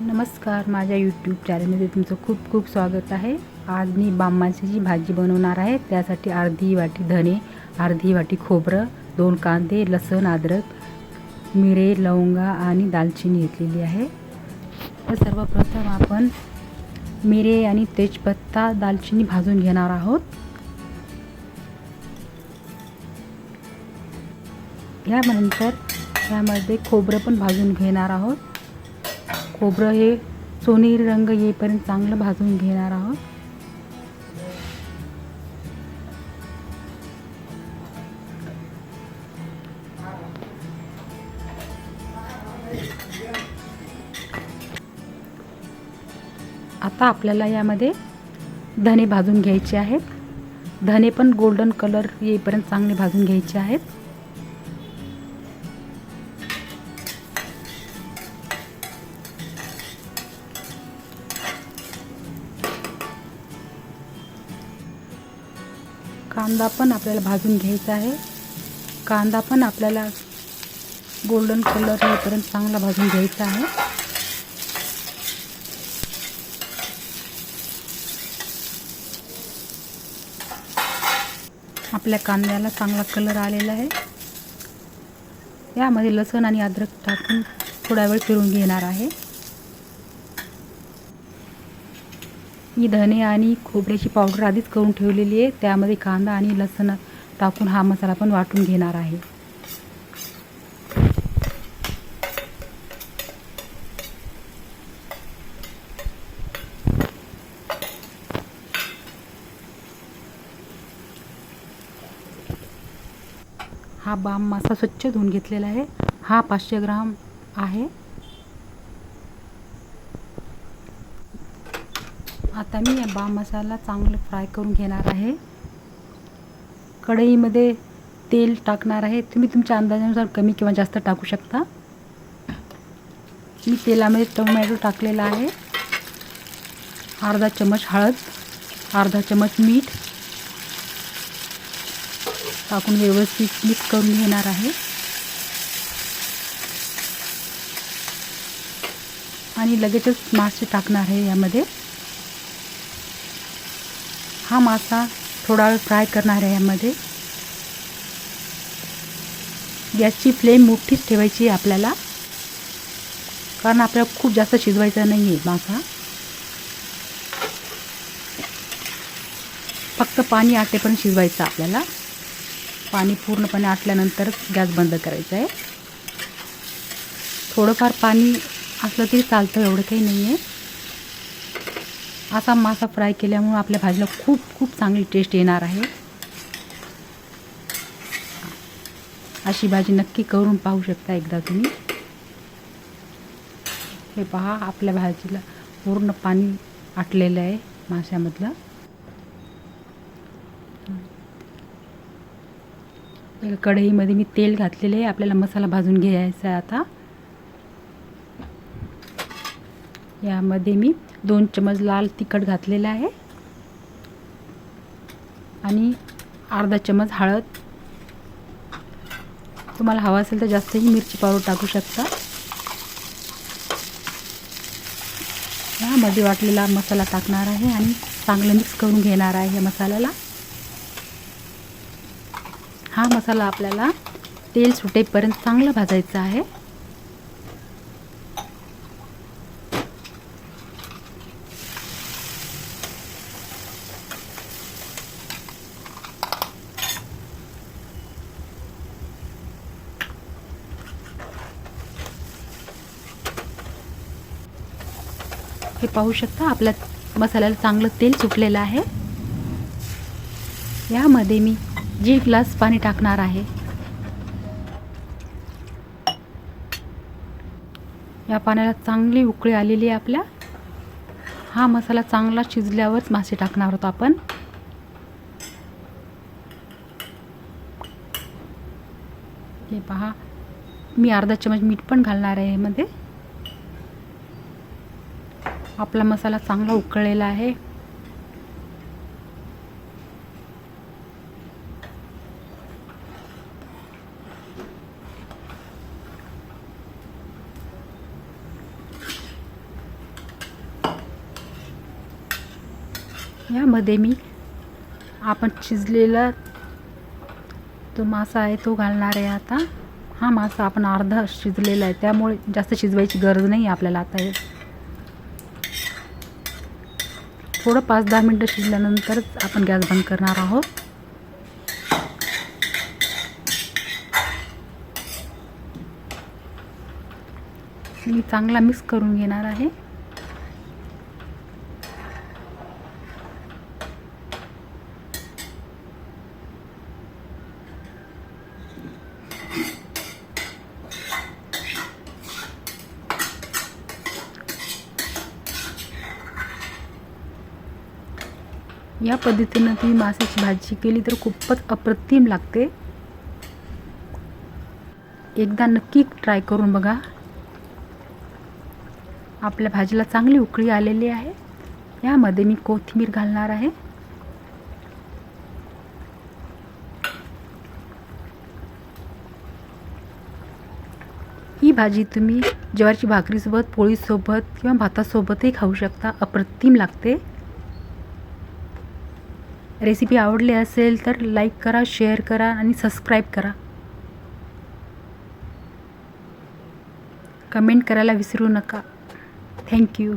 नमस्कार माझ्या यूट्यूब चॅनलमध्ये तुमचं खूप खूप स्वागत आहे. आज मी बाम्माची भाजी बनवणार आहे. त्यासाठी अर्धी वाटी धने अर्धी वाटी खोबरं दोन कांदे लसण अद्रक मिरे लवंगा आणि दालचिनी घेतलेली आहे. तर सर्वप्रथम आपण मिरे आणि तेजपत्ता दालचिनी भाजून घेणार आहोत. यानंतर यामध्ये खोबरं पण भाजून घेणार आहोत. खोबरं हे सोनेरी रंग येईपर्यंत चांगलं भाजून घेणार आहोत. आता आपल्याला यामध्ये धने भाजून घ्यायचे आहेत. धने पण गोल्डन कलर येईपर्यंत चांगले भाजून घ्यायचे आहेत. कांदा पण आपल्याला भाजून घ्यायचा आहे. कांदा पण आपल्याला गोल्डन कलर होईपर्यंत चांगला भाजून घ्यायचा आहे. आपल्या कांद्याला चांगला कलर आलेला आहे. यामध्ये लसूण आणि अद्रक टाकून थोडा वेळ फिरून घेणार आहे. ही धने आणि खोबऱ्याची पावडर आधीच करून ठेवलेली आहे. त्यामध्ये कांदा आणि लसण टाकून हा मसाला पण वाटून घेणार आहे. हा बाम मासा स्वच्छ धुवून घेतलेला आहे. हा पाचशे ग्राम आहे. आता मी या बाम मसाला चांगलं फ्राय करून घेणार आहे. कढईमध्ये तेल टाकणार आहे. तुम्ही तुमच्या अंदाजानुसार कमी किंवा जास्त टाकू शकता. मी तेलामध्ये टोमॅटो टाकलेला आहे. अर्धा चमच हळद अर्धा चमच मीठ टाकून व्यवस्थित मिक्स करून घेणार आहे. आणि लगेचच मासे टाकणार आहे यामध्ये. हा मासा थोडा वेळ फ्राय करणार आहे यामध्ये. गॅसची फ्लेम मोठीच ठेवायची आहे आपल्याला. कारण आपल्याला खूप जास्त शिजवायचा नाही आहे मासा. फक्त पाणी आटेपर्यंत शिजवायचं आपल्याला. पाणी पूर्णपणे आटल्यानंतरच गॅस बंद करायचा आहे. थोडंफार पाणी असलं तरी चालतं एवढं काही नाही आहे असा मासा फ्राय केल्यामुळं आपल्या भाजीला खूप खूप चांगली टेस्ट येणार आहे. अशी भाजी नक्की करून पाहू शकता एकदा तुम्ही. हे पहा आपल्या भाजीला पूर्ण पाणी आटलेलं आहे माशामधलं. कढईमध्ये मी तेल घातलेलं आहे आपल्याला मसाला भाजून घ्यायचा आहे आता. यामध्ये मी दोन चमच लाल तिखट घातलेलं आहे. आणि अर्धा चमच हळद. तुम्हाला हवा असेल तर जास्तही मिरची पावडर टाकू शकता. यामध्ये वाटलेला मसाला टाकणार आहे आणि चांगलं मिक्स करून घेणार आहे या मसाल्याला. हा मसाला आपल्याला तेल सुटेपर्यंत चांगलं भाजायचा आहे. हे पाहू शकता आपल्या मसाल्याला चांगलं तेल सुटलेलं आहे. यामध्ये मी जी ग्लास पाणी टाकणार आहे. या पाण्याला चांगली उकळी आलेली आहे आपल्या. हा मसाला चांगला शिजल्यावरच मासे टाकणार आहोत आपण. हे पहा मी अर्धा चमच मीठ पण घालणार आहे यामध्ये. आपला मसाला चांगला उकळलेला आहे. यामध्ये मी आपण शिजलेला तो मासा आहे तो घालणार आहे आता. हा मासा आपण अर्धा शिजलेला आहे त्यामुळे जास्त शिजवायची गरज नाही आपल्याला आता. थोडं पाच दहा मिनटं शिजल्यानंतरच आपण गॅस बंद करणार आहोत. मी चांगला मिक्स करून घेणार आहे. या पद्धतीनं तुम्ही माशाची भाजी केली तर खूपच अप्रतिम लागते. एकदा नक्की ट्राय करून बघा. आपल्या भाजीला चांगली उकळी आलेली आहे. यामध्ये मी कोथिंबीर घालणार आहे. ही भाजी तुम्ही ज्वारीची भाकरीसोबत पोळीसोबत किंवा भातासोबतही खाऊ शकता. अप्रतिम लागते. रेसिपी आवडली असेल तर लाईक करा शेअर करा आणि सबस्क्राईब करा. कमेंट करायला विसरू नका. थँक्यू